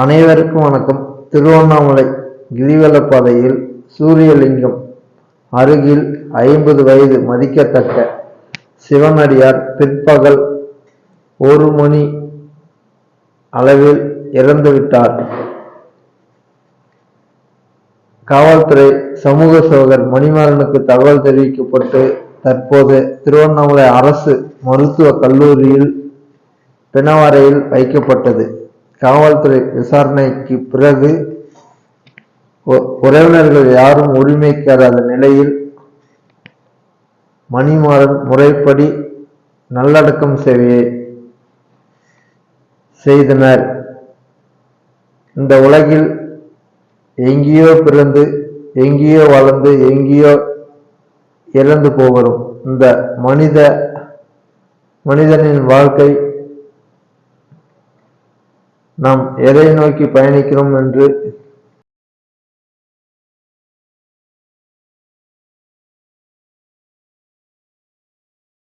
அனைவருக்கும் வணக்கம். திருவண்ணாமலை கிரிவல பாதையில் சூரியலிங்கம் அருகில் ஐம்பது வயது மதிக்கத்தக்க சிவனடியார் பிற்பகல் ஒரு மணி அளவில் இறந்துவிட்டார் காவல்துறை சமூக சோகர் மணிமாறனுக்கு தகவல் தெரிவிக்கப்பட்டு தற்போது திருவண்ணாமலை அரசு மருத்துவக் கல்லூரியில் பிணவரையில் வைக்கப்பட்டது. காவல்துறை விசாரணைக்கு பிறகு உறவினர்கள் யாரும் உரிமைக்காத நிலையில் மணிமாறன் முறைப்படி நல்லடக்கம் சேவையை செய்தனர். இந்த உலகில் எங்கேயோ பிறந்து எங்கேயோ வளர்ந்து எங்கேயோ இறந்து போகிறோம் இந்த மனித மனிதனின் வாழ்க்கை நாம் எதை நோக்கி பயணிக்கிறோம் என்று